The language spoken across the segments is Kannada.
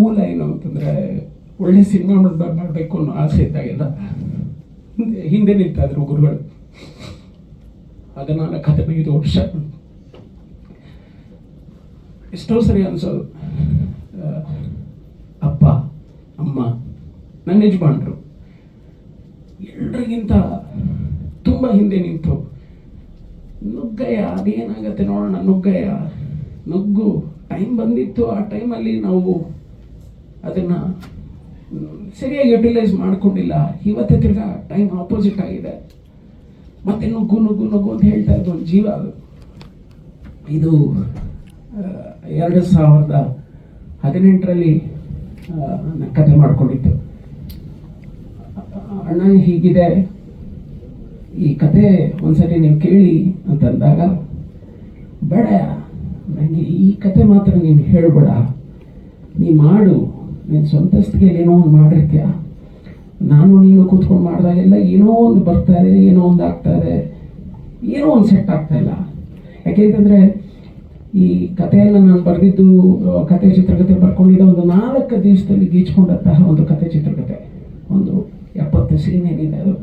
ಮೂಲ ಏನು ಅಂತಂದರೆ, ಒಳ್ಳೆ ಸಿನಿಮಾ ಮಾಡಬೇಕು ಅನ್ನೋ ಆಸೆ ಇದ್ದಾಗೆಲ್ಲ, ಹಿಂದೆ- ನಿಂತಾದ್ರು ಗುರುಗಳು. ಹದಿನಾಲ್ಕು ಹದಿನೈದು ವರ್ಷ. ಎಷ್ಟೋ ಸರಿ ಅನ್ಸೋದು. ಅಪ್ಪ, ಅಮ್ಮ, ನನ್ನ ಯಜಮಾನ್ರು, ಎಲ್ರಿಗಿಂತ ತುಂಬ ಹಿಂದೆ ನಿಂತು, ನುಗ್ಗಯ್ಯ, ಅದೇನಾಗತ್ತೆ ನೋಡೋಣ, ನುಗ್ಗಯ್ಯ, ನುಗ್ಗು ಟೈಮ್ ಬಂದಿತ್ತು, ಆ ಟೈಮಲ್ಲಿ ನಾವು ಅದನ್ನು ಸರಿಯಾಗಿ ಯುಟಿಲೈಸ್ ಮಾಡ್ಕೊಂಡಿಲ್ಲ. ಇವತ್ತೇ ತಿರ್ಗಾ ಟೈಮ್ ಆಪೋಸಿಟ್ ಆಗಿದೆ. ಮತ್ತೆ ನುಗ್ಗು ನುಗ್ಗು ನುಗ್ಗು ಅಂತ ಹೇಳ್ತಾ ಇದ್ದು ಒಂದು ಜೀವ. ಅದು ಇದು ಎರಡು ಸಾವಿರದ ಹದಿನೆಂಟರಲ್ಲಿ ಕತೆ ಮಾಡಿಕೊಂಡಿತ್ತು ಅಣ್ಣ ಹೀಗಿದೆ. ಈ ಕತೆ ಒಂದ್ಸರಿ ನೀವು ಕೇಳಿ ಅಂತಂದಾಗ, ಬೇಡ ನನಗೆ ಈ ಕತೆ ಮಾತ್ರ ನೀನು ಹೇಳಬೇಡ. ನೀ ಮಾಡು. ನೀನು ಸ್ವಂತಸ್ತಿಗೆ ಏನೋ ಒಂದು ಮಾಡಿರ್ತೀಯ? ನಾನು ನೀನು ಕೂತ್ಕೊಂಡು ಮಾಡಿದಾಗೆಲ್ಲ ಏನೋ ಒಂದು ಬರ್ತಾ ಇದೆ ಏನೋ ಒಂದು ಆಗ್ತಾ ಏನೋ ಒಂದು ಸೆಟ್ ಆಗ್ತಾ ಇಲ್ಲ. ಯಾಕೆಂತಂದರೆ ಈ ಕಥೆಯನ್ನು ನಾನು ಬರೆದಿದ್ದು ಕತೆ ಚಿತ್ರಕಥೆ ಬರ್ಕೊಂಡಿದ್ದ ಒಂದು ನಾಲ್ಕು ದಿವಸದಲ್ಲಿ ಗೀಚ್ಕೊಂಡಂತಹ ಒಂದು ಕತೆ ಚಿತ್ರಕಥೆ ಒಂದು ಎಪ್ಪತ್ತು ಸೀನ್ ಏನಿದೆ ಅದು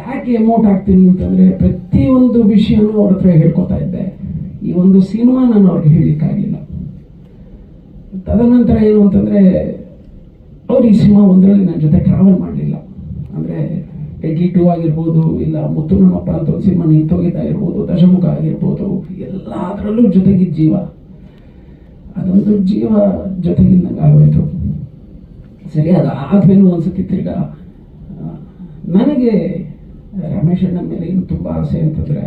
ಯಾಕೆ ಎಮೋಟ್ ಆಗ್ತೀನಿ ಅಂತಂದರೆ ಪ್ರತಿಯೊಂದು ವಿಷಯನೂ ಅವ್ರ ಹತ್ರ ಹೇಳ್ಕೊತಾ ಇದ್ದೆ. ಈ ಒಂದು ಸಿನಿಮಾ ನಾನು ಅವ್ರಿಗೆ ಹೇಳಲಿಕ್ಕಾಗಲಿಲ್ಲ. ತದನಂತರ ಏನು ಅಂತಂದರೆ, ಅವ್ರು ಈ ಸಿನಿಮಾ ಒಂದರಲ್ಲಿ ನನ್ನ ಜೊತೆ ಟ್ರಾವೆಲ್ ಮಾಡಲಿಲ್ಲ. ಅಂದರೆ ಎಡ್ಲಿ ಟೂ ಆಗಿರ್ಬೋದು, ಇಲ್ಲ ಮುತ್ತು ನಮ್ಮಪ್ಪ ಅಂತ ಒಂದು ಸಿನಿಮಾ ನಿಂತೋಗಿದ್ದಾಗಿರ್ಬೋದು ದಶಮುಖ ಆಗಿರ್ಬೋದು, ಎಲ್ಲದರಲ್ಲೂ ಜೊತೆಗಿದ್ದ ಜೀವ. ಅದೊಂದು ಜೀವ ಜೊತೆಗಿದ್ದಂಗೆ ಆಗೋಯ್ತು. ಸರಿ, ಅದು ಆದ್ಮೇಲೆ ಒಂದ್ಸತಿ ತಿರ್ಗಾ ನನಗೆ ರಮೇಶ್ ಅಣ್ಣನ ಮೇಲೆ ಏನು ತುಂಬ ಆಸೆ ಅಂತಂದರೆ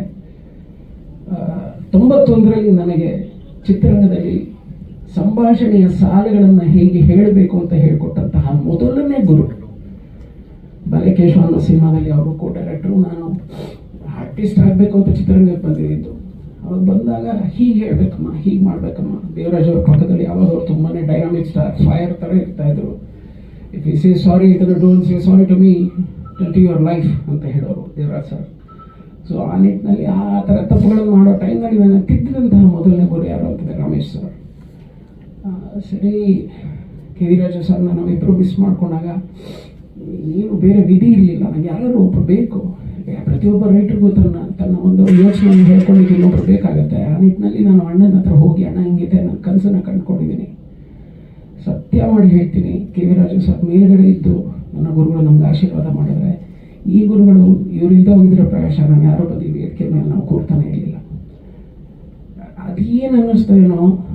ತೊಂಬತ್ತೊಂದರಲ್ಲಿ ನನಗೆ ಚಿತ್ರರಂಗದಲ್ಲಿ ಸಂಭಾಷಣೆಯ ಸಾಲುಗಳನ್ನು ಹೇಗೆ ಹೇಳಬೇಕು ಅಂತ ಹೇಳಿಕೊಟ್ಟಂತಹ ಮೊದಲನೇ ಗುರು. ಬಲಕೇಶ್ವ ಅನ್ನೋ ಸಿನಿಮಾದಲ್ಲಿ ಅವರು ಕೋ ಡೈರೆಕ್ಟ್ರು ನಾನು ಆರ್ಟಿಸ್ಟ್ ಆಗಬೇಕು ಅಂತ ಚಿತ್ರರಂಗಕ್ಕೆ ಬಂದಿದ್ದು. ಅವಾಗ ಬಂದಾಗ ಹೀಗೆ ಹೇಳಬೇಕಮ್ಮ, ಹೀಗೆ ಮಾಡಬೇಕಮ್ಮ. ದೇವರಾಜ್ ಅವ್ರ ಪಕ್ಕದಲ್ಲಿ ಯಾವಾಗ ಅವ್ರು ತುಂಬಾ ಡೈನಾಮಿಕ್ ಸ್ಟಾರ್ ಫೈರ್ ಥರ ಇರ್ತಾ ಇದ್ರು. ಇಫ್ ಯು ಸೇ ಸಾರಿ ಇದನ್ನು don't say sorry to me to your life ಅಂತ ಹೇಳೋರು ದೇವರಾಜ್ ಸರ್ ಸೊ ಆ ನಿಟ್ಟಿನಲ್ಲಿ ಆ ಥರ ತಪ್ಪುಗಳನ್ನು ಮಾಡೋ ಟೈಮ್ನಲ್ಲಿ ನಾನು ತಿದ್ದಿದಂತಹ ಮೊದಲನೇ ಗುರು ಯಾರು ಅಂತಂದರೆ ರಮೇಶ್ ಸರ್ ಸರಿ ಕೆ ವಿ ರಾಜು ಸರ್ನ ನಾವಿಬ್ಬರು ಮಿಸ್ ಮಾಡ್ಕೊಂಡಾಗ, ಏನು ಬೇರೆ ವಿಧಿ ಇರಲಿಲ್ಲ. ನನಗೆ ಯಾರು ಒಬ್ಬರು ಬೇಕು. ಪ್ರತಿಯೊಬ್ಬ ರೈಟ್ರಿಗೂ ತನ್ನ ತನ್ನ ಒಂದು ಯೋಚನೆಯನ್ನು ಹೇಳ್ಕೊಂಡಿದ್ದು ಇನ್ನೊಬ್ರು ಬೇಕಾಗುತ್ತೆ. ಆ ನಿಟ್ಟಿನಲ್ಲಿ ನಾನು ಅಣ್ಣನ ಹತ್ರ ಹೋಗಿ ಅಣ್ಣ ಹಿಂಗಿದೆ ನನ್ನ ಕನಸನ್ನು ಕಂಡುಕೊಂಡಿದ್ದೀನಿ. ಸತ್ಯ ಮಾಡಿ ಹೇಳ್ತೀನಿ. ಕೆ ವಿ ರಾಜು ಸರ್ ಮೇಲ್ಗಡೆ ಇದ್ದು ನನ್ನ ಗುರುಗಳು ನಮ್ಗೆ ಆಶೀರ್ವಾದ ಮಾಡಿದ್ರೆ, ಈ ಗುರುಗಳು ಇವರಿಂದ ಹೋಗಿದ್ರೆ ಪ್ರವೇಶ, ನಾನು ಯಾರೋ ಬದಿ ವೇದಿಕೆ ಮೇಲೆ ನಾವು ಕೂರ್ತಾನೆ ಇರಲಿಲ್ಲ. ಅದೇನು ಅನ್ನಿಸ್ತು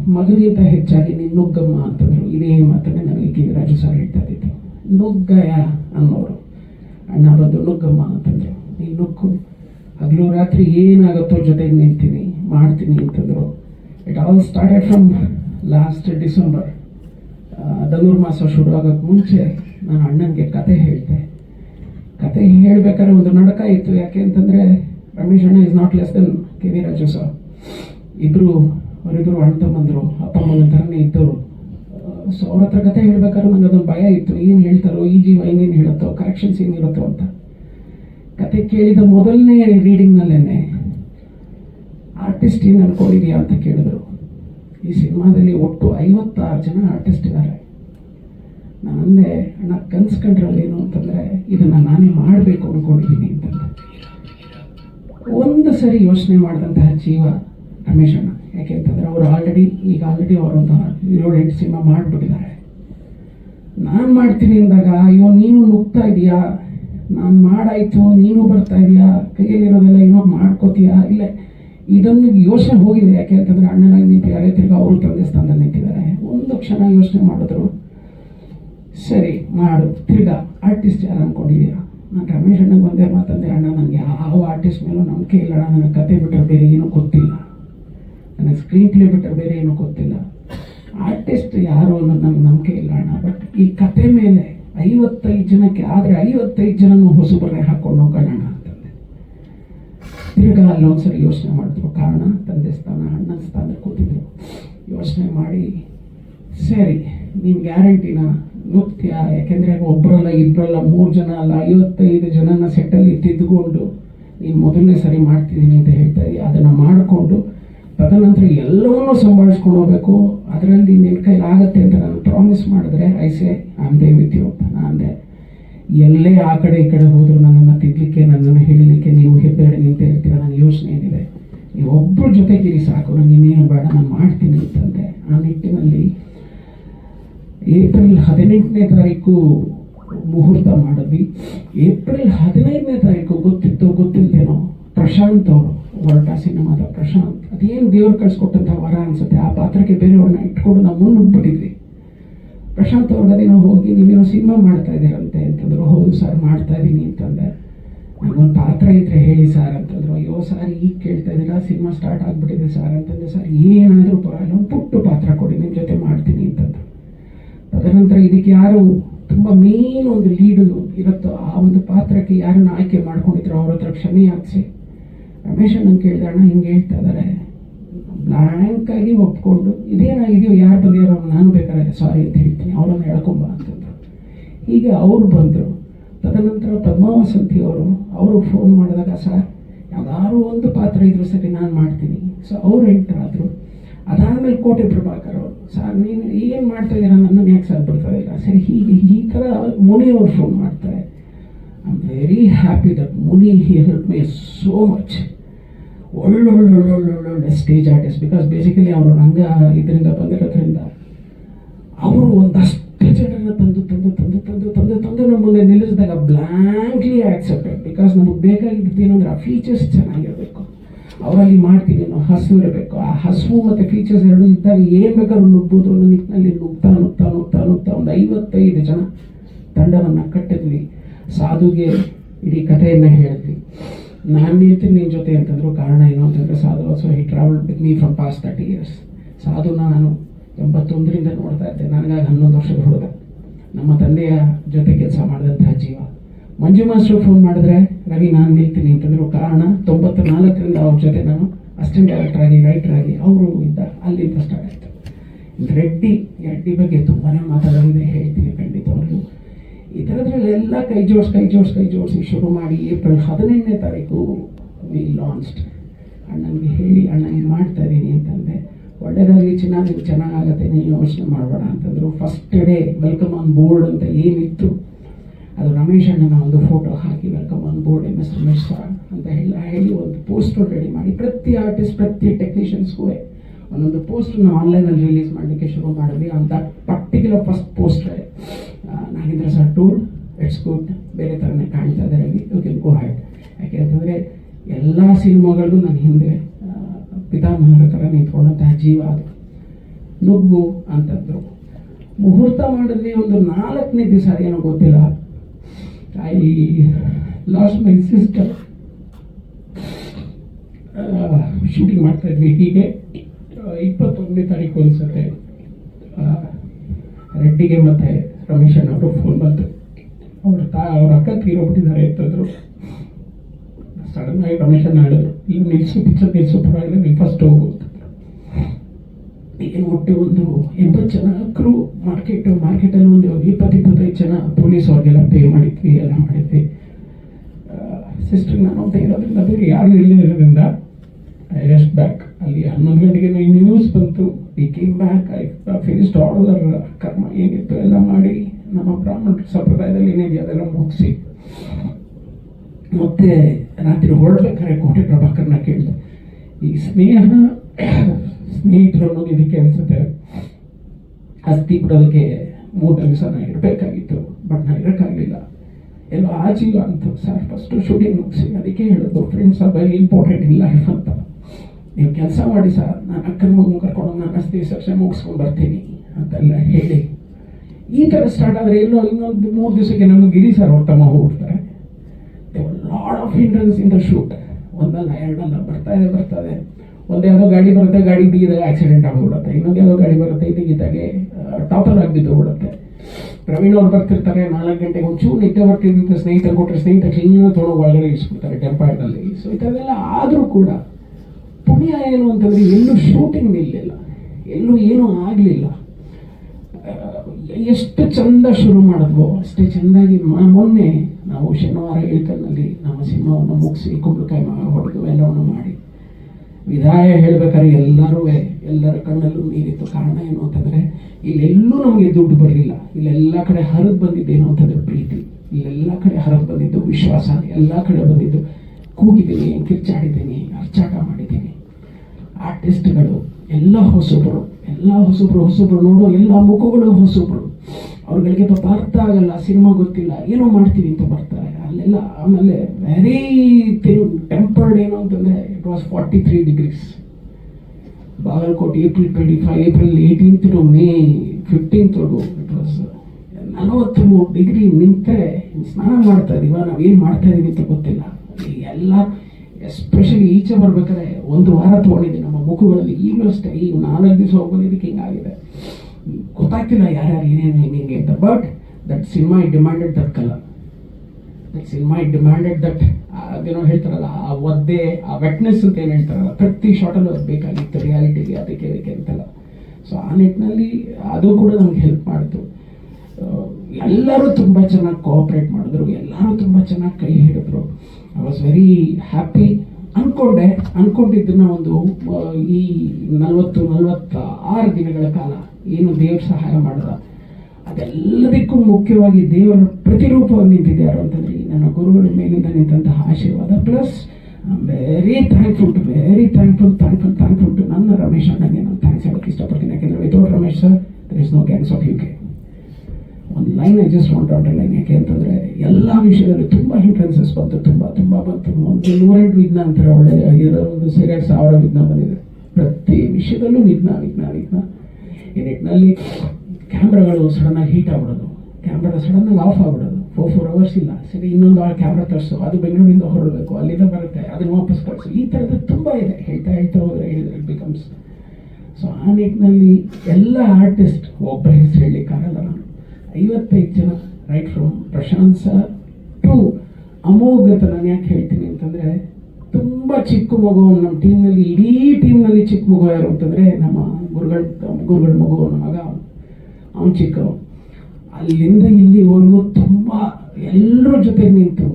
ಏನೋ ಮಗನಿಗಿಂತ ಹೆಚ್ಚಾಗಿ ನೀನು ನುಗ್ಗಮ್ಮ ಅಂತಂದ್ರು. ಇದೇ ಮಾತನ್ನೇ ನನಗೆ ಕೆ ರಾಜು ಸರ್ ಹೇಳ್ತಾ ಇದ್ದಿದ್ದು. ನುಗ್ಗಯ ಅನ್ನೋರು. ಅಣ್ಣ ಬಂದು ನುಗ್ಗಮ್ಮ ಅಂತಂದ್ರು. ನೀನು ನುಗ್ಗು. ಹಗಲು ರಾತ್ರಿ ಏನಾಗುತ್ತೋ ಜೊತೆಗೆ ನಿಲ್ತೀನಿ ಮಾಡ್ತೀನಿ ಅಂತಂದರು. It all started from last December ಧನುರ್ಮಾಸ ಶುರು ಆಗೋಕ್ಕೆ ಮುಂಚೆ ನಾನು ಅಣ್ಣನಿಗೆ ಕತೆ ಹೇಳಿದೆ ಕತೆ ಹೇಳಬೇಕಾದ್ರೆ ಒಂದು ನಡಕ ಇತ್ತು. ಯಾಕೆ ಅಂತಂದರೆ ರಮೇಶ್ ಅಣ್ಣ is not less than K V Raju sir ಇಬ್ಬರು ಅವರಿಬ್ಬರು ಅಣ್ಣ ಬಂದರು. ಅಪ್ಪ ಅಮ್ಮನ ಥರನೇ ಇದ್ದವರು ಸೊ ಅವ್ರ ಹತ್ರ ಕತೆ ಹೇಳ್ಬೇಕಾದ್ರೆ ನಂಗೆ ಅದೊಂದು ಭಯ ಇತ್ತು. ಏನು ಹೇಳ್ತಾರೋ, ಈ ಜೀವ ಏನೇನು ಹೇಳುತ್ತೋ ಕರೆಕ್ಷನ್ಸ್ ಏನಿರುತ್ತೋ ಅಂತ. ಕತೆ ಕೇಳಿದ ಮೊದಲನೇ ರೀಡಿಂಗ್ನಲ್ಲೇ ಆರ್ಟಿಸ್ಟ್ ಏನು ಅನ್ಕೊಂಡಿದ್ಯಾ? ಅಂತ ಕೇಳಿದರು. ಈ ಸಿನಿಮಾದಲ್ಲಿ ಒಟ್ಟು ಐವತ್ತಾರು ಜನ ಆರ್ಟಿಸ್ಟ್ ಇದ್ದಾರೆ ನಾನಂದೆ ಅಣ್ಣ ಕನ್ಸ್ಕೊಂಡ್ರಲ್ಲಿ ಏನು ಅಂತಂದರೆ, ಇದನ್ನು ನಾನೇ ಮಾಡಬೇಕು ಅಂದ್ಕೊಂಡಿದ್ದೀನಿ ಅಂತಂದೆ ಒಂದು ಸರಿ ಯೋಚನೆ ಮಾಡಿದಂತಹ ಜೀವ ರಮೇಶಣ್ಣ. ಯಾಕೆ ಅಂತಂದರೆ ಅವರು ಆಲ್ರೆಡಿ ಈಗ ಆಲ್ರೆಡಿ ಅವರೊಂದು ಏಳು, ಎಂಟು ಸಿನಿಮಾ ಮಾಡಿಬಿಟ್ಟಿದ್ದಾರೆ. ನಾನು ಮಾಡ್ತೀನಿ ಅಂದಾಗ, ಅಯ್ಯೋ, ನೀನು ನುಗ್ತಾ ಇದೆಯಾ? ನಾನು ಮಾಡಾಯಿತು, ನೀನು ಬರ್ತಾ ಇದೆಯಾ? ಕೈಯಲ್ಲಿರೋದೆಲ್ಲ ಏನೋ ಮಾಡ್ಕೋತೀಯಾ? ಇಲ್ಲ, ಇದೊಂದು ಯೋಚನೆ ಹೋಗಿದೆ. ಯಾಕೆ ಅಂತಂದರೆ ಅಣ್ಣನಾಗಿ ನಿಂತಿದ್ದಾರೆ ತಿರ್ಗಿ ಅವರು ತಂದೆ ಸ್ಥಾನದಲ್ಲಿ ನಿಂತಿದ್ದಾರೆ. ಒಂದು ಕ್ಷಣ ಯೋಚನೆ ಮಾಡಿದ್ರು. ಸರಿ, ಮಾಡು. ತಿರ್ಗಾ ಆರ್ಟಿಸ್ಟ್ ಯಾರು ಅಂದ್ಕೊಂಡಿದ್ದೀರಾ ನಾನು ರಮೇಶ್ ಅಣ್ಣಗೆ ಬಂದೆ ಮಾತಂದೆ ಅಣ್ಣ, ನನಗೆ ಯಾವ ಆರ್ಟಿಸ್ಟ್ ಮೇಲೂ ನಂಬಿಕೆ ಇಲ್ಲ. ಅಣ್ಣ ನನಗೆ ಕತೆ ಬಿಟ್ಟರೆ ಬೇರೆ ಏನೂ ಗೊತ್ತಿಲ್ಲ. ನನಗೆ ಸ್ಕ್ರೀನ್ ಪ್ಲೇ ಬಿಟ್ಟರೆ ಬೇರೆ ಏನೂ ಗೊತ್ತಿಲ್ಲ. ಆರ್ಟಿಸ್ಟ್ ಯಾರು ಅನ್ನೋದು ನನಗೆ ನಂಬಿಕೆ ಇಲ್ಲ ಅಣ್ಣ. ಬಟ್ ಈ ಕತೆ ಮೇಲೆ ಐವತ್ತೈದು ಜನಕ್ಕೆ, ಆದರೆ ಐವತ್ತೈದು ಜನನೂ ಹೊಸಬರೇ ಹಾಕೊಂಡು ಹೋಗೋಣ ಅಂತಂದೆ. ತಿರ್ಗಾ ಅಲ್ಲೊಂದ್ಸರಿ ಯೋಚನೆ ಮಾಡಿದ್ರು. ಕಾರಣ, ತಂದೆ ಸ್ಥಾನ, ಅಣ್ಣನ ಸ್ಥಾನದಲ್ಲಿ ಕೂತಿದ್ರು. ಯೋಚನೆ ಮಾಡಿ, ಸರಿ, ನೀನು ಗ್ಯಾರಂಟಿನ? ನೃತ್ಯ ಯಾಕೆಂದರೆ ಒಬ್ಬರಲ್ಲ ಇಬ್ಬರಲ್ಲ ಮೂರು ಜನ ಅಲ್ಲ, ಐವತ್ತೈದು ಜನನ ಸೆಟ್ಟಲ್ಲಿ ತಿದ್ದುಕೊಂಡು ನೀನು ಮೊದಲನೇ ಸರಿ ಮಾಡ್ತಿದ್ದೀನಿ ಅಂತ ಹೇಳ್ತಾ ಇದೀಯ. ಅದನ್ನು ಮಾಡಿಕೊಂಡು ತದನಂತರ ಎಲ್ಲವನ್ನೂ ಸಂಭಾಳಿಸ್ಕೊಂಡು ಹೋಗಬೇಕು. ಅದರಲ್ಲಿ ನಿನ್ನ ಆಗತ್ತೆ ಅಂತ ನಾನು ಪ್ರಾಮಿಸ್ ಮಾಡಿದ್ರೆ ಐಸೆ ಆಮ್ದೆ ವಿತ್ ಯು ಅಂತ ಅಂದೆ. ಎಲ್ಲೇ ಆ ಕಡೆ ಈ ಕಡೆ ಹೋದ್ರು ನನ್ನನ್ನು ತಿದ್ದಲಿಕ್ಕೆ ನನ್ನನ್ನು ಹೇಳಲಿಕ್ಕೆ ನೀವು ಹೆಬ್ಬೆರಡೆ ನಿಂತೇ ಇರ್ತೀರ, ನನ್ನ ಯೋಚನೆ ಏನಿದೆ? ನೀವು ಒಬ್ಬರ ಜೊತೆಗಿರಿ ಸಾಕು ನಾನು ಇನ್ನೇನು ಬೇಡ, ನಾನು ಮಾಡ್ತೀನಿ ಅಂತಂದೆ. ಆ ನಿಟ್ಟಿನಲ್ಲಿ ಏಪ್ರಿಲ್ ಹದಿನೆಂಟನೇ ತಾರೀಕು ಮುಹೂರ್ತ ಮಾಡಿದ್ವಿ. ಏಪ್ರಿಲ್ ಹದಿನೈದನೇ ತಾರೀಕು ಗೊತ್ತಿತ್ತು ಗೊತ್ತಿಲ್ದೇನೋ ಪ್ರಶಾಂತ್ ಅವರು ಹೊರಟ ಸಿನಿಮಾದ ಪ್ರಶಾಂತ್. ಅದೇನು ದೇವ್ರು ಕಳಿಸ್ಕೊಟ್ಟಂಥ ವರ ಅನ್ಸುತ್ತೆ? ಆ ಪಾತ್ರಕ್ಕೆ ಬೇರೆಯವ್ರನ್ನ ಇಟ್ಕೊಂಡು ನಾವು ಮುನ್ನುಗ್ಬಿಟ್ಟಿದ್ವಿ ಪ್ರಶಾಂತ್ ಅವ್ರಿಗೆ ನಾವು ಹೋಗಿ ನೀವೇನೋ ಸಿನಿಮಾ ಮಾಡ್ತಾ ಇದ್ದೀರಂತೆ ಅಂತಂದ್ರು. ಹೌದು ಸರ್, ಮಾಡ್ತಾ ಇದ್ದೀನಿ ಅಂತಂದೆ. ನನಗೊಂದು ಪಾತ್ರ ಇದ್ರೆ ಹೇಳಿ ಸರ್ ಅಂತಂದ್ರು. ಅಯ್ಯೋ ಸರ್, ಈಗ ಕೇಳ್ತಾ ಇದ್ದೀರಾ? ಸಿನಿಮಾ ಸ್ಟಾರ್ಟ್ ಆಗಿಬಿಟ್ಟಿದೆ ಸರ್ ಅಂತಂದ್ರೆ ಸರ್, ಏನಾದರೂ ಪರವಾಗಿಲ್ಲ, ಒಂದು ಪುಟ್ಟು ಪಾತ್ರ ಕೊಡಿ ನಿಮ್ಮ ಜೊತೆ ಮಾಡ್ತೀನಿ ಅಂತಂದ್ರು. ತದನಂತರ ಇದಕ್ಕೆ ಯಾರು ತುಂಬ ಮೇನ್ ಒಂದು ಲೀಡು ಇರುತ್ತೋ, ಆ ಒಂದು ಪಾತ್ರಕ್ಕೆ ಯಾರನ್ನು ಆಯ್ಕೆ ಮಾಡ್ಕೊಂಡಿದ್ರು, ಅವ್ರ ಹತ್ರ ಕ್ಷಮೆ ಯಾಚಿಸಿ ರಮೇಶ್ ಕೇಳಿದಾಣ ಕೇಳಿದೆ ಅಣ್ಣ ಹಿಂಗೆ ಹೇಳ್ತಾ ಇದ್ದಾರೆ. ಬ್ಲ್ಯಾಂಕ್ ಆಗಿ ಒಪ್ಕೊಂಡು, ಇದೇನಾಗಿದೆಯೋ ಯಾರು ಬಂದಿರೋ ನಾನು ಬೇಕಾದ್ರೆ ಸಾರಿ ಅಂತ ಹೇಳ್ತೀನಿ, ಅವರನ್ನು ಹೇಳ್ಕೊಂಬ ಅಂತಂದ್ರು ಹೀಗೆ ಅವ್ರು ಬಂದರು. ತದನಂತರ ಪದ್ಮಾವಸಂತಿ ಅವರು ಅವರು ಫೋನ್ ಮಾಡಿದಾಗ ಸರ್ ಯಾವ್ದಾದ್ರು ಒಂದು ಪಾತ್ರ ಇದ್ರು ಸರಿ ನಾನು ಮಾಡ್ತೀನಿ. ಸೊ ಅವ್ರು ಎಂಟರ್ ಆದರು ಅದಾದಮೇಲೆ ಕೋಟೆ ಪ್ರಭಾಕರ್ ಅವರು ಸರ್ ನೀನು ಏನು ಮಾಡ್ತಾ ಇದ್ದೀರಾ ನನ್ನನ್ನು ಯಾಕೆ ಸರ್ ಬರ್ತಾ ಇಲ್ಲ ಸರಿ, ಹೀಗೆ, ಈ ಥರ ಮುನಿಯವರು ಫೋನ್ ಮಾಡ್ತಾರೆ. I am very happy that Muni he help my so much ಒಳ್ಳೊಳ್ಳೆ ಒಳ್ಳೊಳ್ಳೆ ಸ್ಟೇಜ್ ಆರ್ಟಿಸ್ಟ್ ಬಿಕಾಸ್ ಬೇಸಿಕಲಿ ಅವರು ರಂಗ ಇದರಿಂದ ಬಂದಿರೋದ್ರಿಂದ ಅವರು ಒಂದಷ್ಟು ಜನರನ್ನ ತಂದು ತಂದು ತಂದು ತಂದು ತಂದು ತಂದು ನಮ್ಮ ಮುಂದೆ ನಿಲ್ಲಿಸಿದಾಗ ಬ್ಲ್ಯಾಂಕ್ಲಿ ಆಕ್ಸೆಪ್ಟೆಡ್ ಬಿಕಾಸ್ ನಮಗೆ ಬೇಕಾಗಿದ್ದು ಏನಂದ್ರೆ ಆ ಫೀಚರ್ಸ್ ಚೆನ್ನಾಗಿರಬೇಕು. ಅವರಲ್ಲಿ ಮಾಡ್ತೀನಿ ಅನ್ನೋ ಹಸು ಇರಬೇಕು. ಆ ಹಸು ಮತ್ತು ಫೀಚರ್ಸ್ ಎರಡು ಇದ್ದಾಗ ಏನು ಬೇಕಾದ್ರೂ ನುಗ್ಬೋದು ಅನ್ನೋ ನಿಟ್ಟಿನಲ್ಲಿ ನುಗ್ತಾ ನುಗ್ತಾ ನುಗ್ತಾ ನುಗ್ತಾ ಒಂದು ಐವತ್ತೈದು ಜನ ತಂಡವನ್ನು ಕಟ್ಟಿದ್ವಿ. ಸಾಧುಗೆ ಇಡೀ ಕಥೆಯನ್ನು ಹೇಳಿದ್ವಿ. ನಾನು ನಿಲ್ತೀನಿ ನಿನ್ನ ಜೊತೆ ಅಂತಂದ್ರು ಕಾರಣ ಏನು ಅಂತಂದರೆ Sadhu so he travel with me from past thirty years Sadhu ನಾನು ಎಂಬತ್ತೊಂದರಿಂದ ನೋಡ್ತಾ ಇದ್ದೆ. ನನಗಾಗಿ ಹನ್ನೊಂದು ವರ್ಷದ ಹುಡುಗ. ನಮ್ಮ ತಂದೆಯ ಜೊತೆ ಕೆಲಸ ಮಾಡಿದಂತಹ ಜೀವ. ಮಂಜು ಮಾಸ್ಟರ್ ಫೋನ್ ಮಾಡಿದ್ರೆ, ರವಿ, ನಾನು ನಿಲ್ತೀನಿ ಅಂತಂದ್ರು. ಕಾರಣ ತೊಂಬತ್ತ ನಾಲ್ಕರಿಂದ ಅವ್ರ ಜೊತೆ ನಾನು ಅಸಿಸ್ಟೆಂಟ್ ಡೈರೆಕ್ಟರ್ ಆಗಿ ರೈಟರ್ ಆಗಿ ಅವರು ಇದ್ದ. ಅಲ್ಲಿಂದ ಸ್ಟಾರ್ಟ್ ಆಯಿತು. ರೆಡ್ಡಿ ರೆಡ್ಡಿ ಬಗ್ಗೆ ತುಂಬಾ ಮಾತಾಡೋದಿದೆ, ಹೇಳ್ತೀನಿ ಖಂಡಿತವಾಗ್ಲೂ ಈ ಥರದ್ರಲ್ಲೆಲ್ಲ ಕೈ ಜೋಡಿಸಿ ಕೈ ಜೋಡಿಸಿ ಕೈ ಜೋಡಿಸಿ ಶುರು ಮಾಡಿ ಏಪ್ರಿಲ್ ಹದಿನೆಂಟನೇ ತಾರೀಕು ವಿ ಲಾಂಚ್ಡ್ ಅಣ್ಣನಿಗೆ ಹೇಳಿ, ಅಣ್ಣ ಹಿಂಗೆ ಮಾಡ್ತಾ ಇದ್ದೀನಿ ಅಂತಂದೆ. ಒಳ್ಳೆಯದಾಗಿ ಚೆನ್ನಾಗಿ ಚೆನ್ನಾಗಾಗತ್ತೆ, ನೀನು ಯೋಚನೆ ಮಾಡಬೇಡ ಅಂತಂದರು. First day welcome on board ಅಂತ ಏನಿತ್ತು. ಅದು ರಮೇಶ್ ಅಣ್ಣನ ಒಂದು photo hockey welcome on board M S Ramesh sir ಅಂತ ಹೇಳಿ ಹೇಳಿ ಒಂದು ಪೋಸ್ಟರ್ ರೆಡಿ ಮಾಡಿ. ಪ್ರತಿ ಆರ್ಟಿಸ್ಟ್ ಪ್ರತಿ ಟೆಕ್ನಿಷಿಯನ್ಸ್ಗೂ ಒಂದೊಂದು ಪೋಸ್ಟರ್ನ ಆನ್ಲೈನಲ್ಲಿ ರಿಲೀಸ್ ಮಾಡಲಿಕ್ಕೆ ಶುರು ಮಾಡಿದ್ವಿ. ಅಂತ particular first poster Nagendra sir tour it's good ಬೇರೆ ಥರನೇ ಕಾಣ್ತಾ ಇದ್ದಾರೆ. ಯು ಕೆನ್ ಗೋ ಹ್ಯಾಡ್ ಯಾಕೆ ಅಂತಂದರೆ ಎಲ್ಲ ಸಿನಿಮಾಗಳಿಗೂ ನನ್ನ ಹಿಂದೆ ಪಿತಾಮಹರ ಥರ ನಿಂತ್ಕೊಂಡಂತಹ ಜೀವ ಅದು. ನುಗ್ಗು ಅಂತಂದರು. ಮುಹೂರ್ತ ಮಾಡಿದ್ವಿ ಒಂದು ನಾಲ್ಕನೇ ದಿವಸ ಏನೋ ಗೊತ್ತಿಲ್ಲ. I lost my sister shooting ಮಾಡ್ತಾ ಇದ್ವಿ. ಹೀಗೆ ಇಪ್ಪತ್ತೊಂದನೇ ತಾರೀಕು ಅನಿಸುತ್ತೆ ರೆಡ್ಡಿಗೆ ಮತ್ತೆ ರಮೇಶ್ ಅಣ್ಣ ಅವರು ಫೋನ್ ಬಂತು. ಅವ್ರ ತಾ, ಅವ್ರ ಅಕ್ಕ ತೀರೋಗ್ಬಿಟ್ಟಿದ್ದಾರೆ ಎತ್ತಿದ್ರು ಸಡನ್ ಆಗಿ ರಮೇಶ್ ಅಣ್ಣ ಹೇಳಿದ್ರು, ಇಲ್ಲಿ ನಿಲ್ಸು ಪಿಕ್ಚರ್ ನಿಲ್ಸು, ಪರವಾಗಿಲ್ಲ ನೀವು ಫಸ್ಟ್ ಹೋಗು ಅಂತಂದ್ರು. ಏನು ಒಟ್ಟು ಒಂದು ಎಂಬತ್ತು ಜನ ಕ್ರೂ ಮಾರ್ಕೆಟ್ ಮಾರ್ಕೆಟಲ್ಲಿ ಒಂದು ಇಪ್ಪತ್ತು, ಇಪ್ಪತ್ತೈದು ಜನ ಪೊಲೀಸ್ ಅವ್ರಿಗೆಲ್ಲ ಪೇ ಮಾಡಿದ್ವಿ, ಎಲ್ಲ ಮಾಡಿದ್ವಿ. ಸಿಸ್ಟರ್ ನಾನು ಅಂತ ಇರೋದ್ರಿಂದ ಬೇರೆ ಯಾರು ಇಲ್ಲೇ ಇರೋದ್ರಿಂದ ರೆಸ್ಟ್ ಬ್ಯಾಕ್ ಅಲ್ಲಿ ಹನ್ನೊಂದು ಗಂಟೆಗೆ ನ್ಯೂಸ್ ಬಂತು. He came back I finished all karma ಏನಿತ್ತು ಎಲ್ಲ ಮಾಡಿ ನಮ್ಮ ಬ್ರಾಹ್ಮಣ ಸಂಪ್ರದಾಯದಲ್ಲಿ ಏನಿದೆ ಅದೆಲ್ಲ ಮುಗಿಸಿ. ಮತ್ತೆ ರಾತ್ರಿ ಹೊರಡ್ಬೇಕಾದ್ರೆ ಕೋಟೆ ಪ್ರಭಾಕರ್ನ ಕೇಳಿದೆ. ಈ ಸ್ನೇಹ, ಸ್ನೇಹಿತರು ಅನ್ನೋದು ಇದಕ್ಕೆ ಅನ್ಸುತ್ತೆ. ಅಸ್ಥಿ ಬಿಡೋದಕ್ಕೆ ಮೂರು ದಿವಸ ನಾನು ಇರಬೇಕಾಗಿತ್ತು ಬಟ್ ನಾನು ಇರೋಕ್ಕಾಗಲಿಲ್ಲ. ಎಲ್ಲೋ ಆಜೀವ ಅಂತ. ಸರ್ ಫಸ್ಟು ಶೂಟಿಂಗ್ ಮುಗಿಸಿ. ಅದಕ್ಕೆ ಹೇಳೋದು friends are very important in life ಅಂತ. ನೀವು ಕೆಲಸ ಮಾಡಿ ಸರ್, ನಾನು ಅಕ್ಕನ ಮಗನ ಕರ್ಕೊಂಡು ನಾನು ಆಸ್ತಿ ಸರ್ಸೆ ಮುಗಿಸ್ಕೊಂಡು ಬರ್ತೀನಿ ಅಂತೆಲ್ಲ ಹೇಳಿ. ಈ ಥರ ಸ್ಟಾರ್ಟ್ ಆದರೆ ಎಲ್ಲೋ ಇನ್ನೊಂದು ಮೂರು ದಿವಸಕ್ಕೆ ನಮ್ಮ ಗಿರಿ ಸರ್ ಅವ್ರ ತಮ್ಮ ಹೋಗ್ಬಿಡ್ತಾರೆ. Lot of hindrance in the shoot ಒಂದಲ್ಲ, ಎರಡಲ್ಲ, ಬರ್ತಾ ಇದೆ ಬರ್ತಾ ಇದೆ. ಒಂದು ಯಾವುದೋ ಗಾಡಿ ಬರುತ್ತೆ, ಗಾಡಿ ಬೀದಾಗ ಆಕ್ಸಿಡೆಂಟ್ ಆಗಿಬಿಡುತ್ತೆ. ಇನ್ನೊಂದು ಯಾವುದೋ ಗಾಡಿ ಬರುತ್ತೆ ಇದಕ್ಕಿದ್ದಾಗೆ ಟಾಪಲ್ ಆಗಿ ಬಿದ್ದು ಬಿಡುತ್ತೆ ಪ್ರವೀಣ್ ಅವ್ರು ಬರ್ತಿರ್ತಾರೆ, ನಾಲ್ಕು ಗಂಟೆಗೆ ಒಂಚೂರು ನಿದ್ದೆ ಬರ್ತಿದ್ದಂಥ ಸ್ನೇಹಿತರು ಕೊಟ್ಟರೆ ಸ್ನೇಹಿತರು ಕ್ಲೀನ್ ತೊಗೊಂಡು ಒಳಗಡೆ ಇಳಿಸ್ಬಿಡ್ತಾರೆ ಟೆಂಪಾಯ್ಡಲ್ಲಿ ಸೊ ಇದೆಲ್ಲ ಆದರೂ ಕೂಡ ಪುಣ್ಯ ಏನು ಅಂತಂದರೆ ಎಲ್ಲೂ ಶೂಟಿಂಗ್ ನಿಲ್ಲಿಲ್ಲ. ಎಲ್ಲೂ ಏನೂ ಆಗಲಿಲ್ಲ. ಎಷ್ಟು ಚಂದ ಶುರು ಮಾಡಿದ್ವೋ, ಅಷ್ಟೇ ಚೆಂದಾಗಿ ಮೊನ್ನೆ ನಾವು ಶನಿವಾರ ಇಳ್ಕಲ್ನಲ್ಲಿ ನಮ್ಮ ಸಿನಿಮಾವನ್ನು ಮುಗಿಸಿ ಕುಂಬಳಕಾಯಿ ಹೊಡೆದು ಎಲ್ಲವನ್ನು ಮಾಡಿ. ವಿದಾಯ ಹೇಳ್ಬೇಕಾದ್ರೆ ಎಲ್ಲರೂ ಎಲ್ಲರ ಕಣ್ಣಲ್ಲೂ ನೀರಿತ್ತು. ಕಾರಣ ಏನು ಅಂತಂದರೆ, ಇಲ್ಲೆಲ್ಲೂ ನಮಗೆ ದುಡ್ಡು ಬರಲಿಲ್ಲ. ಇಲ್ಲೆಲ್ಲ ಕಡೆ ಹರಿದು ಬಂದಿದ್ದೇನು ಅಂತಂದರೆ ಪ್ರೀತಿ. ಇಲ್ಲೆಲ್ಲ ಕಡೆ ಹರಿದು ಬಂದಿದ್ದು ವಿಶ್ವಾಸ. ಎಲ್ಲ ಕಡೆ ಬಂದಿದ್ದು ಕೂಗಿದ್ದೀನಿ, ಕಿರ್ಚಾಡಿದ್ದೀನಿ, ಅರ್ಚಾಟ ಮಾಡಿದ್ದೀನಿ. ಆರ್ಟಿಸ್ಟ್ಗಳು ಎಲ್ಲ ಹೊಸಬರು ಎಲ್ಲ ಹೊಸಬರು ಹೊಸಬರು ನೋಡೋ, ಎಲ್ಲ ಮುಖಗಳು ಹೊಸಬರು. ಅವ್ರುಗಳಿಗೆ ಪಾಪ ಅರ್ಥ ಆಗಲ್ಲ, ಸಿನಿಮಾ ಗೊತ್ತಿಲ್ಲ, ಏನೋ ಮಾಡ್ತೀವಿ ಅಂತ ಬರ್ತಾರೆ. ಅಲ್ಲೆಲ್ಲ ಆಮೇಲೆ ವೆರಿ ಥಿಂಗ್ ಟೆಂಪರ್ಡ್ ಏನು ಅಂತಂದರೆ it was forty three degrees Bagalkot April twenty five April eighteenth to May ಫಿಫ್ಟೀನ್ತ್ವರೆಗೂ it was ನಲವತ್ತು ಮೂರು ಡಿಗ್ರಿ ನಿಂತರೆ, ಸ್ನಾನ ಮಾಡ್ತಾ ಇದೀವ ಏನು ಮಾಡ್ತಾ ಇದೀವಿ ಅಂತ ಗೊತ್ತಿಲ್ಲ. ಎಲ್ಲ ಎಸ್ಪೆಷಲಿ ಈಚೆ ಬರ್ಬೇಕಾದ್ರೆ ಒಂದು ವಾರ ತೊಗೊಂಡಿದೆ ನಮ್ಮ ಮುಖಗಳಲ್ಲಿ ಈಗಲೂ ಅಷ್ಟೇ, ಈಗ ನಾಲ್ಕು ದಿವಸ ಹೋಗೋದಿದ್ದಕ್ಕೆ ಹಿಂಗಾಗಿದೆ ಗೊತ್ತಾಗ್ತಿಲ್ಲ ಯಾರ್ಯಾರು ಏನೇನು ಹೆಂಗೆ ಅಂತ. But that cinema it demanded that colour that cinema it demanded that ಅದೇನೋ ಹೇಳ್ತಾರಲ್ಲ, ಆ ಒದ್ದೆ, ಆ ವೆಟ್ನೆಸ್ ಅಂತ ಏನು ಹೇಳ್ತಾರಲ್ಲ, ಪ್ರತಿ ಶಾರ್ಟಲ್ಲೂ ಅದು ಬೇಕಾಗಿತ್ತು ರಿಯಾಲಿಟಿಗೆ ಅದಕ್ಕೆ ಅದಕ್ಕೆ ಅಂತೆಲ್ಲ. ಸೊ ಆ ನಿಟ್ಟಿನಲ್ಲಿ ಅದು ಕೂಡ ನಮ್ಗೆ ಹೆಲ್ಪ್ ಮಾಡಿತು. ಎಲ್ಲರೂ ತುಂಬ ಚೆನ್ನಾಗಿ ಕೋಆಪ್ರೇಟ್ ಮಾಡಿದ್ರು, ಎಲ್ಲರೂ ತುಂಬ ಚೆನ್ನಾಗಿ ಕೈ ಹಿಡಿದ್ರು. ಐ ವಾಸ್ ವೆರಿ ಹ್ಯಾಪಿ ಅಂದ್ಕೊಂಡೆ ಅಂದ್ಕೊಂಡಿದ್ದನ್ನ ಒಂದು ಈ ನಲವತ್ತು ನಲವತ್ತ ಆರು ದಿನಗಳ ಕಾಲ ಏನು ದೇವ್ರ ಸಹಾಯ ಮಾಡಿದ, ಅದೆಲ್ಲದಕ್ಕೂ ಮುಖ್ಯವಾಗಿ ದೇವರ ಪ್ರತಿರೂಪವನ್ನು ಯಾರು ಅಂತಂದ್ರೆ ನನ್ನ ಗುರುಗಳ ಮೇಲಿಂದ ನಿಂತಹ ಆಶೀರ್ವಾದ. Plus very thankful to very thankful thankful thankful to ನನ್ನ ರಮೇಶ್ ಅಣ್ಣಗೆ ನಾನು ಥ್ಯಾಂಕ್ಸ್ ಹೇಳಕ್ಕೆ ಇಷ್ಟಪಡ್ತೀನಿ. ಯಾಕೆಂದರೆ without Ramesh sir there is no gangs of U K ಒಂದು line I just want out line ಯಾಕೆ ಅಂತಂದರೆ ಎಲ್ಲ ವಿಷಯದಲ್ಲಿ ತುಂಬ ಹಿಂಟ್ರೆನ್ಸಸ್ ಬಂತು, ತುಂಬ ತುಂಬ ಬಂತು. ಒಂದು ನೂರೆಂಟು ವಿಘ್ನ ಅಂತಾರೆ ಒಳ್ಳೆ ಆಗಿರೋದು ಸರಿಯಾಗಿ ಸಾವಿರ ವಿಘ್ನ ಬಂದಿದೆ. ಪ್ರತಿ ವಿಷಯದಲ್ಲೂ ವಿಘ್ನ ವಿಘ್ನ ವಿಘ್ನ ಈ ನಿಟ್ಟಿನಲ್ಲಿ ಕ್ಯಾಮ್ರಾಗಳು ಸಡನ್ನಾಗಿ ಹೀಟ್ ಆಗ್ಬಿಡೋದು. ಕ್ಯಾಮ್ರಾ ಸಡನ್ನಾಗಿ ಆಫ್ ಆಗ್ಬಿಡೋದು. ಫೋರ್ ಫೋರ್ ಅವರ್ಸ್ ಇಲ್ಲ. ಸರಿ, ಇನ್ನೊಂದು ಆ ಕ್ಯಾಮ್ರಾ ತರಿಸು. ಅದು ಬೆಂಗಳೂರಿಂದ ಹೊರಡಬೇಕು. ಅಲ್ಲಿಂದ ಬರುತ್ತೆ. ಅದನ್ನು ವಾಪಸ್ ಕಳಿಸು. ಈ ಥರದ್ದು ತುಂಬ ಇದೆ. ಹೇಳ್ತಾ ಹೇಳ್ತಾ ಹೋದರೆ ಹೇಳಿದ್ರೆ ಬಿಕಮ್ಸ್ ಸೊ ಆ ನಿಟ್ಟಿನಲ್ಲಿ ಎಲ್ಲ ಆರ್ಟಿಸ್ಟ್ ಒಬ್ಬರ ಹೆಸರು ಹೇಳಲಿಕ್ಕಾಗಲ್ಲ ನಾನು. ಐವತ್ತೈದು ಜನ right from Prashanth sir to ಅಮೋಘತ ನಾನು ಯಾಕೆ ಹೇಳ್ತೀನಿ ಅಂತಂದರೆ, ತುಂಬ ಚಿಕ್ಕ ಮಗು ನಮ್ಮ ಟೀಮ್ನಲ್ಲಿ ಇಡೀ ಟೀಮ್ನಲ್ಲಿ ಚಿಕ್ಕ ಮಗು ಯಾರು ಅಂತಂದರೆ, ನಮ್ಮ ಗುರುಗಳ ಗುರುಗಳ ಮಗು ನಮ್ಮ ಮಗ ಅವನು. ಚಿಕ್ಕವ ಅಲ್ಲಿಂದ ಇಲ್ಲಿವರೆಗೂ ತುಂಬ ಎಲ್ಲರ ಜೊತೆ ನಿಂತು,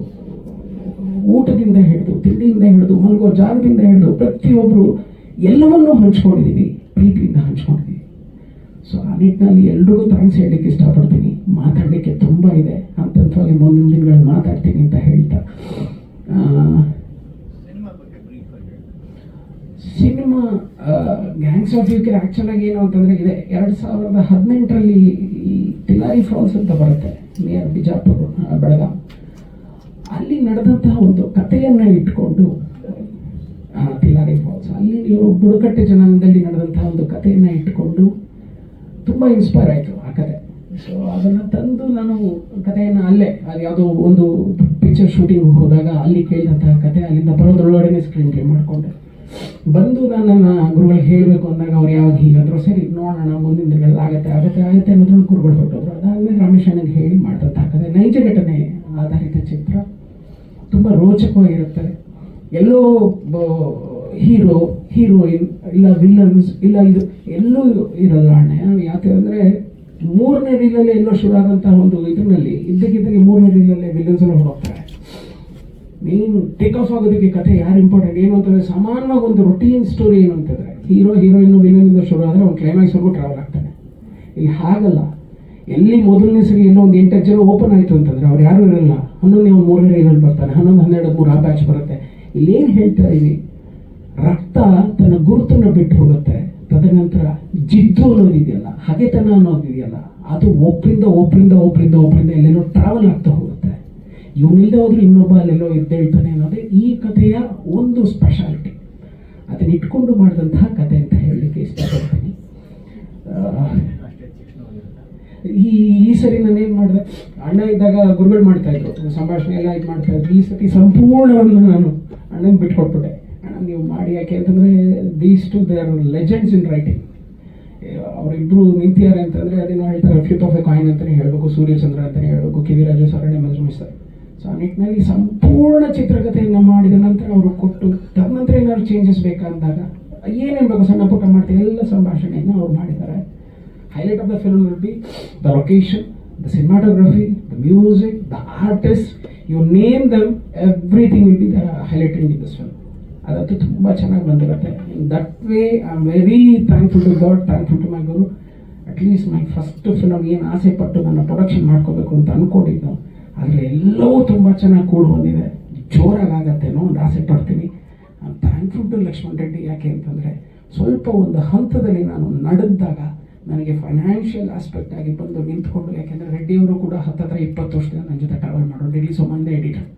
ಊಟದಿಂದ ಹಿಡಿದು, ತಿಂಡಿಯಿಂದ ಹಿಡಿದು, ಮಲಗೋ ಜಾಗದಿಂದ ಹಿಡಿದು ಪ್ರತಿಯೊಬ್ಬರು ಎಲ್ಲವನ್ನೂ ಹಂಚ್ಕೊಂಡಿದ್ದೀವಿ ಪ್ರೀತಿಯಿಂದ ಹಂಚ್ಕೊಂಡಿದ್ದೀವಿ ಸೊ ಆ ನಿಟ್ಟಿನಲ್ಲಿ ಎಲ್ರಿಗೂ ಥ್ಯಾಂಕ್ಸ್ ಹೇಳಲಿಕ್ಕೆ ಇಷ್ಟಪಡ್ತೀನಿ. ಮಾತಾಡಲಿಕ್ಕೆ ತುಂಬ ಇದೆ. ಹಂತವಾಗಿ ಮುಂದಿನ ದಿನಗಳಲ್ಲಿ ಮಾತಾಡ್ತೀನಿ ಅಂತ ಹೇಳ್ತಾ. Cinema gangs of U K ಆ್ಯಕ್ಚುಲಾಗಿ ಏನು ಅಂತಂದರೆ ಇದೆ. ಎರಡು ಸಾವಿರದ ಹದಿನೆಂಟರಲ್ಲಿ ಈ ತಿಲಾರಿ ಫಾಲ್ಸ್ ಅಂತ ಬರುತ್ತೆ. ನಿಯರ್ ಬಿಜಾಪುರ ಬೆಳಗಾಂ. ಅಲ್ಲಿ ನಡೆದಂತಹ ಒಂದು ಕಥೆಯನ್ನು ಇಟ್ಕೊಂಡು ತಿಲಾರಿ ಫಾಲ್ಸ್ ಅಲ್ಲಿ ಬುಡಕಟ್ಟು ಜನಾಂಗದಲ್ಲಿ ನಡೆದಂತಹ ಒಂದು ಕಥೆಯನ್ನು ಇಟ್ಕೊಂಡು ತುಂಬ ಇನ್ಸ್ಪೈರ್ ಆಯಿತು ಆ ಕತೆ. ಸೊ ಅದನ್ನು ತಂದು ನಾನು ಕಥೆಯನ್ನು ಅಲ್ಲೇ ಅದು ಯಾವುದೋ ಒಂದು ಪಿಕ್ಚರ್ ಶೂಟಿಂಗ್ ಹೋದಾಗ ಅಲ್ಲಿ ಕೇಳಿದಂತಹ ಕತೆ, ಅಲ್ಲಿಂದ ಬರೋದ್ರೊಳಗಡೆ ಸ್ಕ್ರೀನ್ ಪ್ಲೇ ಮಾಡಿಕೊಂಡೆ. ಬಂದು ನಾನು ನನ್ನ ಗುರುಗಳಿಗೆ ಹೇಳಬೇಕು ಅಂದಾಗ ಅವ್ರು ಯಾವಾಗ ಹೀಗಂದ್ರು ಸರಿ ನೋಡೋಣ, ಮುಂದಿನ ದಿನಗಳಲ್ಲಿ ಆಗುತ್ತೆ ಆಗುತ್ತೆ ಆಗುತ್ತೆ ಅನ್ನೋದ್ರಲ್ಲಿ ಗುರುಗಳು ಹೊರಟೋದ್ರು. ಅದಾದಮೇಲೆ ರಮೇಶ್ ಅಣ್ಣಗೆ ಹೇಳಿ ಮಾಡಿದಂತಹ ಕತೆ. ನೈಜ ಘಟನೆ ಆಧಾರಿತ ಚಿತ್ರ. ತುಂಬ ರೋಚಕವಾಗಿರುತ್ತೆ. ಎಲ್ಲೋ ಹೀರೋ ಹೀರೋಯಿನ್ ಇಲ್ಲ ವಿಲ್ಲನ್ಸ್ ಇಲ್ಲ ಇದು ಎಲ್ಲೂ ಇರಲ್ಲ ಅಣ್ಣ. ಯಾಕೆ ಅಂದರೆ ಮೂರನೇ ರೀಲಲ್ಲೇ ಎಲ್ಲೋ ಶುರು ಆದಂತಹ ಒಂದು ಇದರಲ್ಲಿ, ಇದ್ದಕ್ಕಿದ್ದಂಗೆ ಮೂರನೇ ರೀಲಲ್ಲೇ ವಿಲ್ಲನ್ಸ್ ಎಲ್ಲ ಹೊರಡ್ತಾರೆ ಮೇನ್ ಟೇಕ್ ಆಫ್ ಆಗೋದಕ್ಕೆ ಕಥೆ ಯಾರು ಇಂಪಾರ್ಟೆಂಟ್ ಏನು ಅಂತಂದರೆ ಸಮಾನವಾಗಿ ಒಂದು ರೊಟೀನ್ ಸ್ಟೋರಿ ಏನು ಅಂತಂದರೆ ಹೀರೋ ಹೀರೋಯಿನ್ ವಿಲನಿಂದ ಶುರು ಆದರೆ ಒಂದು ಕ್ಲೈಮ್ಯಾಕ್ಸ್ವರೆಗೂ ಟ್ರಾವೆಲ್ ಆಗ್ತಾನೆ. ಇಲ್ಲಿ ಹಾಗಲ್ಲ. ಎಲ್ಲಿ ಮೊದಲನೇ ಸರಿ ಎಲ್ಲೋ ಒಂದು ಎಂಟು ಜನ ಓಪನ್ ಆಯಿತು ಅಂತಂದರೆ ಅವ್ರು ಯಾರೂ ಇರಲ್ಲ. ಹನ್ನೊಂದು ನೀವು ಮೂರನೇ ರೀಲಲ್ಲಿ ಬರ್ತಾನೆ. ಹನ್ನೊಂದು, ಹನ್ನೆರಡು, ಮೂರು ಆ ಬ್ಯಾಚ್ ಬರುತ್ತೆ. ಇಲ್ಲೇನು ಹೇಳ್ತಾ ಇದೀವಿ? ರಕ್ತ ತನ್ನ ಗುರುತನ್ನು ಬಿಟ್ಟು ಹೋಗುತ್ತೆ. ತದನಂತರ ಜಿದ್ದು ಅನ್ನೋದಿದೆಯಲ್ಲ ಹಗೆತನ ಅನ್ನೋದಿದೆಯಲ್ಲ ಅದು ಒಬ್ಬರಿಂದ ಒಬ್ಬರಿಂದ ಒಬ್ಬರಿಂದ ಒಬ್ಬರಿಂದ ಎಲ್ಲೆಲ್ಲೋ ಟ್ರಾವೆಲ್ ಆಗ್ತಾ ಹೋಗುತ್ತೆ. ಇವನಿಲ್ಲದೆ ಹೋದ್ರೆ ಇನ್ನೊಬ್ಬ ಅಲ್ಲೆಲ್ಲೋ ಎದ್ದೇಳ್ತಾನೆ ಅನ್ನೋದೇ ಈ ಕಥೆಯ ಒಂದು ಸ್ಪೆಷಾಲಿಟಿ ಅದನ್ನ ಇಟ್ಕೊಂಡು ಮಾಡಿದಂತಹ ಕತೆ ಅಂತ ಹೇಳಲಿಕ್ಕೆ ಇಷ್ಟಪಡ್ತೀನಿ. ಈ ಈ ಸರಿ ನಾನು ಮಾಡಿದೆ? ಅಣ್ಣ ಇದ್ದಾಗ ಗುರುಗಳು ಮಾಡ್ತಾ ಇದ್ರು, ಸಂಭಾಷಣೆ ಎಲ್ಲ ಇದು ಮಾಡ್ತಾ ಇದ್ರು. ಈ ಸತಿ ಸಂಪೂರ್ಣವನ್ನು ನಾನು ಅಣ್ಣನ ಬಿಟ್ಕೊಟ್ಬಿಟ್ಟೆ. ನೀವು ಮಾಡಿ, ಯಾಕೆ ಅಂತಂದರೆ these two they are legends in writing ಅವರಿಬ್ಬರು ನಿಂತಿದ್ದಾರೆ ಅಂತಂದರೆ ಅದೇನೋ ಹೇಳ್ತಾರೆ ಫ್ಲಿಪ್ ಆಫ್ ಎ ಕಾಯಿನ್ ಅಂತಲೇ ಹೇಳಬೇಕು ಸೂರ್ಯಚಂದ್ರ ಅಂತಲೇ ಹೇಳಬೇಕು, ಕೆ ವಿ ರಾಜು ಸರ್ ಎಂ ಸೊ ಆ ನಿಟ್ಟಿನಲ್ಲಿ ಸಂಪೂರ್ಣ ಚಿತ್ರಕಥೆಯನ್ನು ಮಾಡಿದ ನಂತರ ಅವರು ಕೊಟ್ಟು ತದನಂತರ ಏನಾದ್ರು ಚೇಂಜಸ್ ಬೇಕಂದಾಗ ಏನೇನು ಬೇಕು ಸಣ್ಣ ಪುಟ್ಟ ಮಾಡ್ತೀವಿ, ಎಲ್ಲ ಸಂಭಾಷಣೆಯನ್ನು ಅವ್ರು ಮಾಡಿದ್ದಾರೆ. Highlight of the film will be the location the cinematography the music the artist you name them everything will be the highlighting in this film. ಅದಂತೂ ತುಂಬ ಚೆನ್ನಾಗಿ ಬಂದಿರುತ್ತೆ. In that way I am very thankful to God thankful to my guru at least my first film ಏನು ಆಸೆ ಪಟ್ಟು ನನ್ನ ಪ್ರೊಡಕ್ಷನ್ ಮಾಡ್ಕೋಬೇಕು ಅಂತ ಅಂದ್ಕೊಂಡಿದ್ದು ಆದರೆ ಎಲ್ಲವೂ ತುಂಬ ಚೆನ್ನಾಗಿ ಕೂಡಿ ಬಂದಿದೆ ಜೋರಾಗಿ ಆಗತ್ತೇನೋ ಒಂದು ಆಸೆ ಪಡ್ತೀನಿ. I thankful to Lakshman Reddy ಯಾಕೆ ಅಂತಂದರೆ, ಸ್ವಲ್ಪ ಒಂದು ಹಂತದಲ್ಲಿ ನಾನು ನಡೆದಾಗ ನನಗೆ ಫೈನಾನ್ಷಿಯಲ್ ಆಸ್ಪೆಕ್ಟಾಗಿ ಬಂದು ನಿಂತ್ಕೊಂಡು, ಯಾಕೆಂದರೆ ರೆಡ್ಡಿಯವರು ಕೂಡ ಹತ್ತತ್ರ ಇಪ್ಪತ್ತು ವರ್ಷದಿಂದ ನನ್ನ ಜೊತೆ ಟ್ರಾವೆಲ್ ಮಾಡೋರು ಸೊ ಮಂದೆ ಎಡಿಟರ್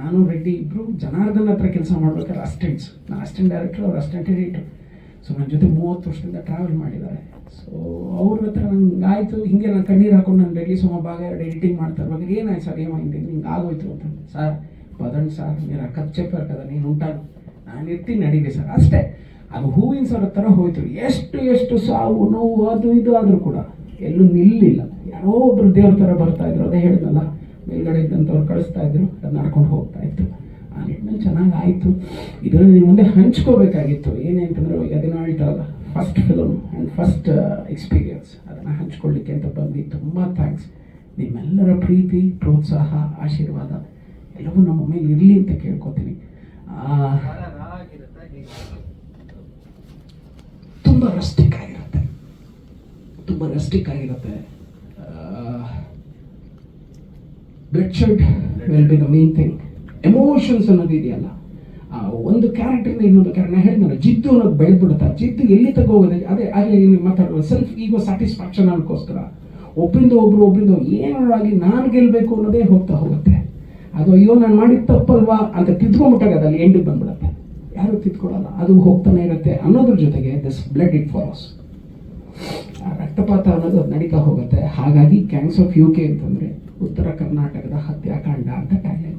ನಾನು ರೆಡ್ಡಿ ಇಬ್ಬರು ಜನಾರ್ದನ್ ಹತ್ರ ಕೆಲಸ ಮಾಡ್ಬೇಕಾದ್ರೆ ಅಸ್ಟೆಂಟ್ಸ್ ನಾನು ಅಸ್ಟೆಂಟ್ ಡೈರೆಕ್ಟ್ರು, ಅವ್ರ ಅಸಿಸ್ಟೆಂಟ್ ಎಡಿಟರ್. ಸೊ ನನ್ನ ಜೊತೆ ಮೂವತ್ತು ವರ್ಷದಿಂದ ಟ್ರಾವೆಲ್ ಮಾಡಿದ್ದಾರೆ. ಸೊ ಅವ್ರ ಹತ್ರ ನಂಗೆ ಆಯಿತು ಹಿಂಗೆ ನಾನು ಕಣ್ಣೀರು ಹಾಕೊಂಡು ನಾನು ಡೆಲ್ಲಿ ಸೋಮ ಭಾಗ ಎರಡು ಎಡಿಟಿಂಗ್ ಮಾಡ್ತಾ ಇರ್ಬೇಕಾದ್ರೆ ಏನಾಯ್ತು ಸರ್ ಏನಾಯ್ತಿದ್ರು ಹಿಂಗೆ ಆಗೋಯ್ತು ಅಂತ ಸರ್ ಪದಣ್ ಸರ್, ನೀನು ಕಚ್ಚೆಪ್ಪರ್ ಕದ ನೀನು ಉಂಟಾನು ನಾನು ಇರ್ತೀನಿ, ನಡೀಲಿ ಸರ್. ಅಷ್ಟೇ. ಅದು ಹೂವಿನ ಸರ್ ಹತ್ರ ಹೋಯ್ತು. ಎಷ್ಟು ಎಷ್ಟು ಸಾವು, ನೋವು, ಅದು, ಇದು ಆದರೂ ಕೂಡ ಎಲ್ಲೂ ನಿಲ್ಲಿಲ್ಲ. ಯಾರೋ ಒಬ್ರು ದೇವ್ರ ಥರ ಬರ್ತಾ ಇದ್ರು, ಅದೇ ಹೇಳಿದ್ನಲ್ಲ. ಮೇಲ್ಗಡೆ ಇದ್ದಂಥವ್ರು ಕಳಿಸ್ತಾ ಇದ್ರು ಅದು ನಡ್ಕೊಂಡು ಹೋಗ್ತಾ ಇತ್ತು ಆ ನಿಟ್ಟಿನಲ್ಲಿ ಚೆನ್ನಾಗಿ ಆಯಿತು ಇದನ್ನು ನೀವು ಮುಂದೆ ಹಂಚ್ಕೋಬೇಕಾಗಿತ್ತು. ಏನೇ ಅಂತಂದ್ರೆ ಅದನ್ನ ಹೇಳ್ತಾರಲ್ಲ first film and first experience ಅದನ್ನು ಹಂಚ್ಕೊಳ್ಳಿಕ್ಕೆ ಅಂತ ಬಂದು ತುಂಬ ಥ್ಯಾಂಕ್ಸ್ ನಿಮ್ಮೆಲ್ಲರ ಪ್ರೀತಿ, ಪ್ರೋತ್ಸಾಹ, ಆಶೀರ್ವಾದ ಎಲ್ಲವೂ ನಮ್ಮ ಮೇಲೆ ಇರಲಿ ಅಂತ ಕೇಳ್ಕೊತೀನಿ. ತುಂಬ ರಸ್ಟಿಕ್ ಆಗಿರುತ್ತೆ. ತುಂಬ ರಸ್ಟಿಕ್ ಆಗಿರುತ್ತೆ. Blood will be the main thing emotions ಅನ್ನೋದು ಇದೆಯಲ್ಲ. ಆ, ಒಂದು ಕ್ಯಾರೆಕ್ಟರ್ನ ಇನ್ನೊಂದು ಕ್ಯಾರೆಕ್ಟರ್ ಹೇಳಿದ್ನಲ್ಲ ಜಿದ್ದು ಅನ್ನೋದು ಬೆಳೆದ್ಬಿಡುತ್ತೆ ಜಿದ್ದು ಎಲ್ಲಿ ತಗೋಗೋದೆ? ಅದೇ ಅದೇ ಮಾತಾಡುವ ಸೆಲ್ಫ್ ಈಗೋ ಸ್ಯಾಟಿಸ್ಫ್ಯಾಕ್ಷನ್ ಅನ್ನೋಕ್ಕೋಸ್ಕರ. ಒಬ್ಬರಿಂದ ಒಬ್ರು ಒಬ್ಬರಿಂದ ಏನಾದ್ರೂ ಆಗಿ ನಾನು ಗೆಲ್ಲಬೇಕು ಅನ್ನೋದೇ ಹೋಗ್ತಾ ಹೋಗುತ್ತೆ. ಅದು ಅಯ್ಯೋ ನಾನು ಮಾಡಿದ ತಪ್ಪಲ್ವಾ ಅಂತ ತಿದ್ಕೊಂಡ್ಬಿಟ್ಟಾಗ ಅದಲ್ಲಿ ಎಂಡಿಗೆ ಬಂದ್ಬಿಡುತ್ತೆ. ಯಾರು ತಿದ್ಕೊಳ್ಳಲ್ಲ? ಅದು ಹೋಗ್ತಾನೆ ಇರುತ್ತೆ ಅನ್ನೋದ್ರ ಜೊತೆಗೆ ದಿಸ್ ಬ್ಲಡ್ ಇಟ್ ಫಾಲೋಸ್ ಆ ರಕ್ತಪಾತ ಅನ್ನೋದು ಅದು ನಡೀತಾ ಹೋಗುತ್ತೆ. ಹಾಗಾಗಿ ಕ್ಯಾನ್ಸರ್ ಆಫ್ ಯು ಕೆ ಅಂತಂದ್ರೆ ಉತ್ತರ ಕರ್ನಾಟಕದ ಹತ್ಯಾಕಾಂಡ ಅಂತ ಮಾಡಿ